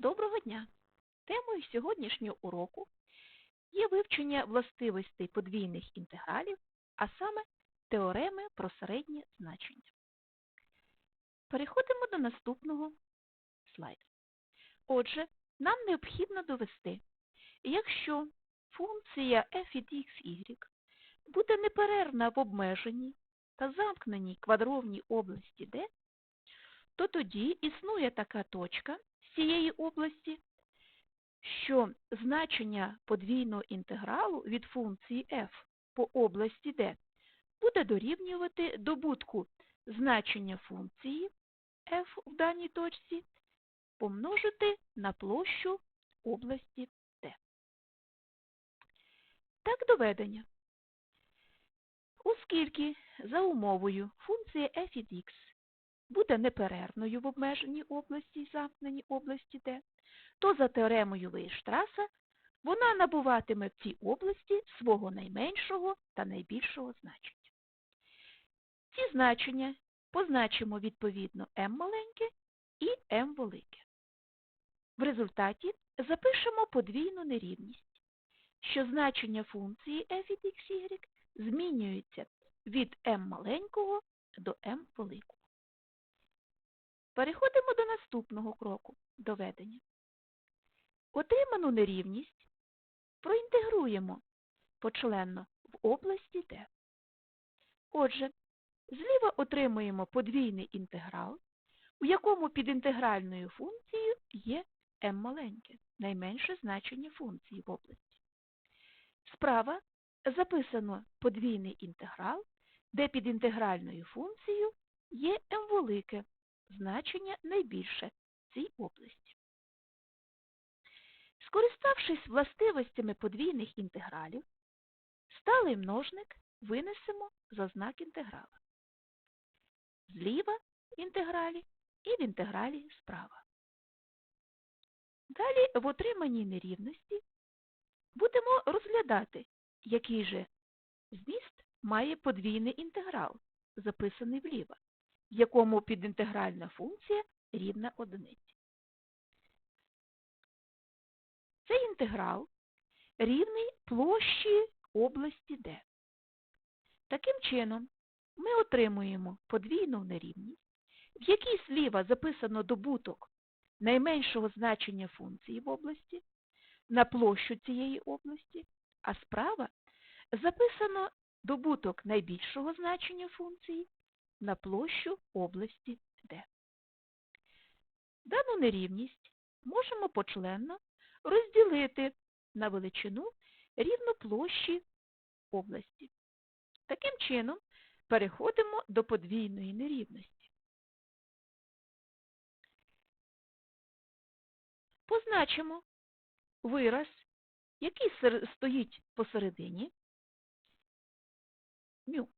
Доброго дня! Темою сьогоднішнього уроку є вивчення властивостей подвійних інтегралів, а саме теореми про середнє значення. Переходимо до наступного слайду. Отже, нам необхідно довести, якщо функція f від xy буде неперервна в обмеженій та замкненій квадровній області D, то тоді існує така точка цієї області, що значення подвійного інтегралу від функції f по області D буде дорівнювати добутку значення функції f в даній точці помножити на площу області D. Так доведення. Оскільки за умовою функція f від x буде неперервною в обмеженій області і замкненій області D, то за теоремою Вейштраса вона набуватиме в цій області свого найменшого та найбільшого значення. Ці значення позначимо відповідно m маленьке і m велике. В результаті запишемо подвійну нерівність, що значення функції f від xy змінюється від m маленького до m великого. Переходимо до наступного кроку доведення. Отриману нерівність проінтегруємо почленно в області D. Отже, зліва отримуємо подвійний інтеграл, у якому під інтегральною функцією є m маленьке, найменше значення функції в області. Справа записано подвійний інтеграл, де під інтегральною функцією є m велике, значення найбільше в цій області. Скориставшись властивостями подвійних інтегралів, сталий множник винесемо за знак інтеграла. Зліва в інтегралі і в інтегралі справа. Далі в отриманій нерівності будемо розглядати, який же зміст має подвійний інтеграл, записаний вліво якому підінтегральна функція рівна одиниці. Цей інтеграл рівний площі області D. Таким чином, ми отримуємо подвійну нерівність, в якій зліва записано добуток найменшого значення функції в області на площу цієї області, а справа записано добуток найбільшого значення функції на площу області D. Дану нерівність можемо почленно розділити на величину рівно площі області. Таким чином переходимо до подвійної нерівності. Позначимо вираз, який стоїть посередині, мю.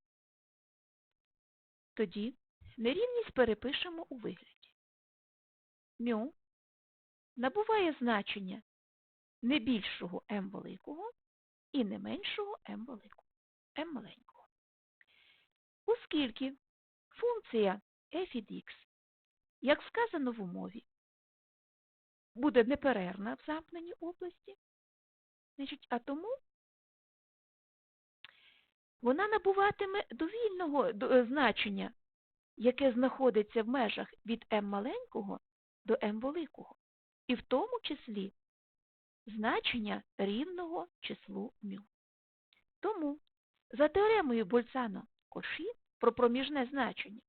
Тоді нерівність перепишемо у вигляді. Мю набуває значення не більшого m великого і не меншого m великого, m маленького. Оскільки функція f від x, як сказано в умові, буде неперервна в замкненій області, значить, а тому вона набуватиме довільного е, значення, яке знаходиться в межах від m маленького до m великого, і в тому числі значення рівного числу μ. Тому за теоремою больцано коші про проміжне значення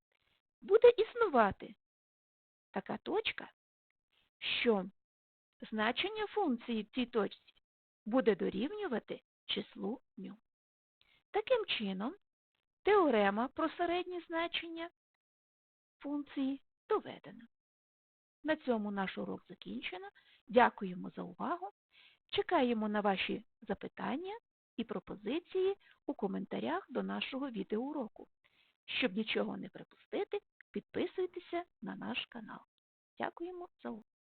буде існувати така точка, що значення функції в цій точці буде дорівнювати числу μ. Таким чином, теорема про середнє значення функції доведена. На цьому наш урок закінчено. Дякуємо за увагу. Чекаємо на ваші запитання і пропозиції у коментарях до нашого відеоуроку. Щоб нічого не припустити, підписуйтеся на наш канал. Дякуємо за увагу.